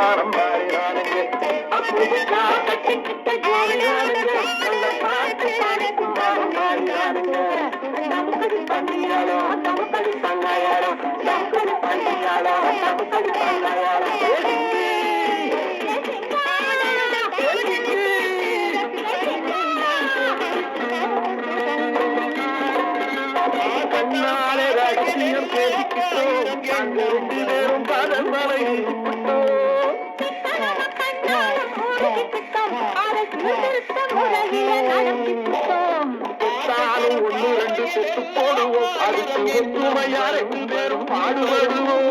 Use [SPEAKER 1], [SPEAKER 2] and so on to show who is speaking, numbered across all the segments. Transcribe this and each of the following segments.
[SPEAKER 1] மானம் மாறினானுங்க அப்போதுக்கா கட்டிக்கிட்ட ஜோடியானுங்க நல்ல பாட்டு பாடிக்கும் மானம் மாறினானுங்க நமக்கடி கண்ணாலே ரகசியம் பேசிக்கிட்டோம். நாங்க பதன் பேரும் ஒன்று ரெண்டு செத்து பாடுபடுவோம்.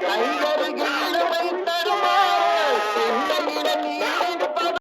[SPEAKER 1] கைகள்